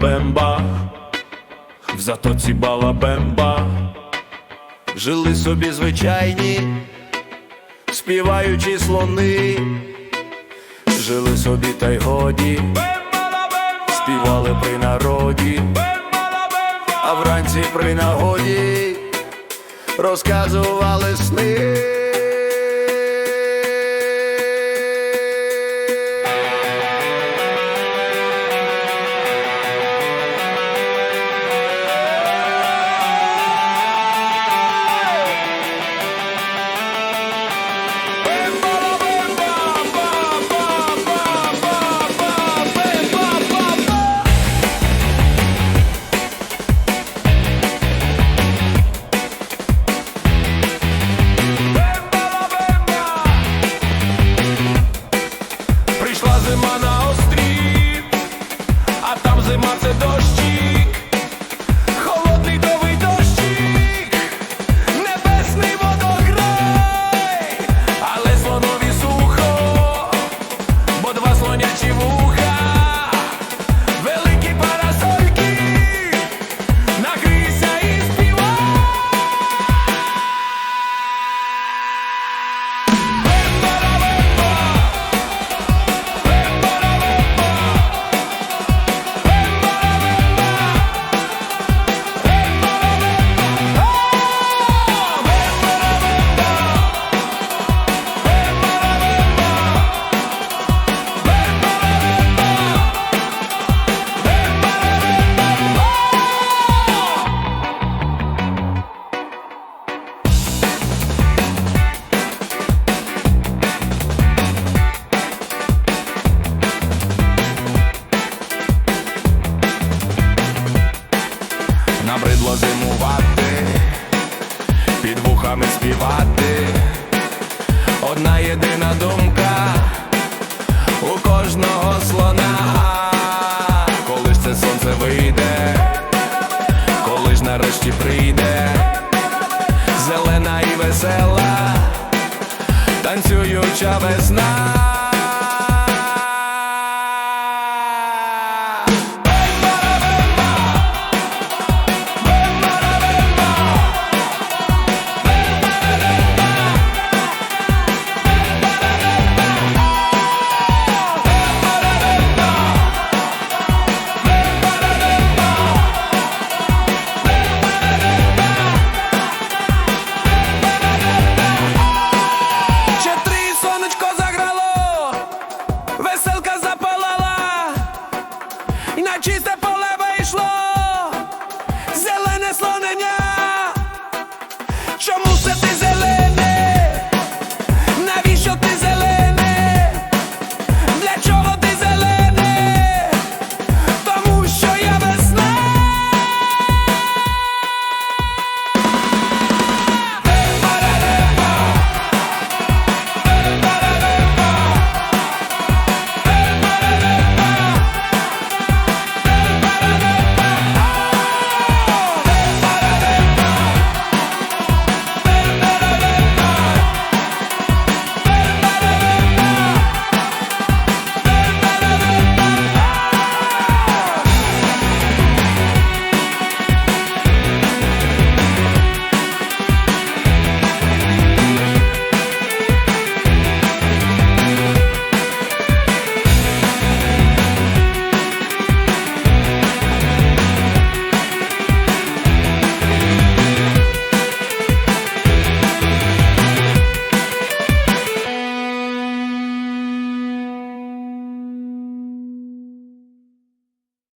бемба, в затоці балабемба, жили собі звичайні, співаючи слони, жили собі та й годі, співали при народі, а вранці при нагоді розказували сни. Слона. Коли ж це сонце вийде, коли ж нарешті прийде, зелена і весела, танцююча весна. chamo, cê tem